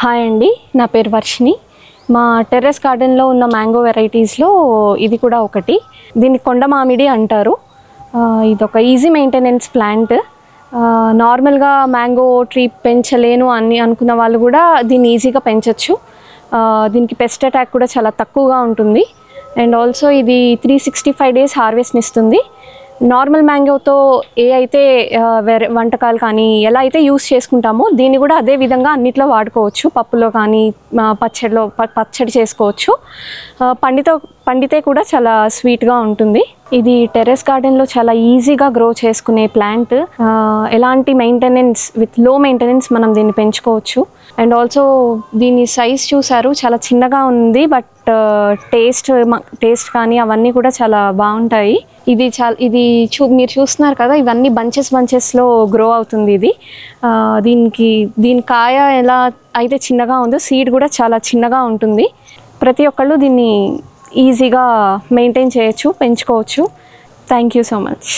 Hi అండి నా పేరు వర్షిని మా టెర్రస్ గార్డెన్లో ఉన్న మ్యాంగో వెరైటీస్లో ఇది కూడా ఒకటి. దీన్ని కొండ మామిడి అంటారు. ఇది ఒక ఈజీ మెయింటెనెన్స్ ప్లాంట్. నార్మల్గా మ్యాంగో ట్రీ పెంచలేను అని అనుకున్న వాళ్ళు కూడా దీన్ని ఈజీగా పెంచవచ్చు దీనికి పెస్ట్ అటాక్ కూడా చాలా తక్కువగా ఉంటుంది. అండ్ ఆల్సో ఇది త్రీ సిక్స్టీ ఫైవ్ డేస్ హార్వెస్ట్ని ఇస్తుంది. నార్మల్ మ్యాంగోతో ఏ అయితే వేరే వంటకాలు కానీ ఎలా అయితే యూస్ చేసుకుంటామో దీన్ని కూడా అదే విధంగా అన్నిట్లో వాడుకోవచ్చు. పప్పులో కానీ పచ్చడిలో ప- పచ్చడి చేసుకోవచ్చు. పండితో పండితే కూడా చాలా స్వీట్గా ఉంటుంది. ఇది టెర్రస్ గార్డెన్లో చాలా ఈజీగా గ్రో చేసుకునే ప్లాంట్. ఎలాంటి మెయింటెనెన్స్ విత్లో మెయింటెనెన్స్ మనం దీన్ని పెంచుకోవచ్చు. అండ్ ఆల్సో దీని సైజ్ చూసారు చాలా చిన్నగా ఉంది బట్ టేస్ట్ టేస్ట్ కానీ అవన్నీ కూడా చాలా బాగుంటాయి. ఇది చాలా ఇది చూ మీరు చూస్తున్నారు కదా ఇవన్నీ బంచెస్ బంచెస్లో గ్రో అవుతుంది ఇది. దీనికి దీని కాయ ఎలా అయితే చిన్నగా ఉందో సీడ్ కూడా చాలా చిన్నగా ఉంటుంది. ప్రతి ఒక్కళ్ళు దీన్ని ఈజీగా మెయింటైన్ చేయొచ్చు పెంచుకోవచ్చు. Thank you so much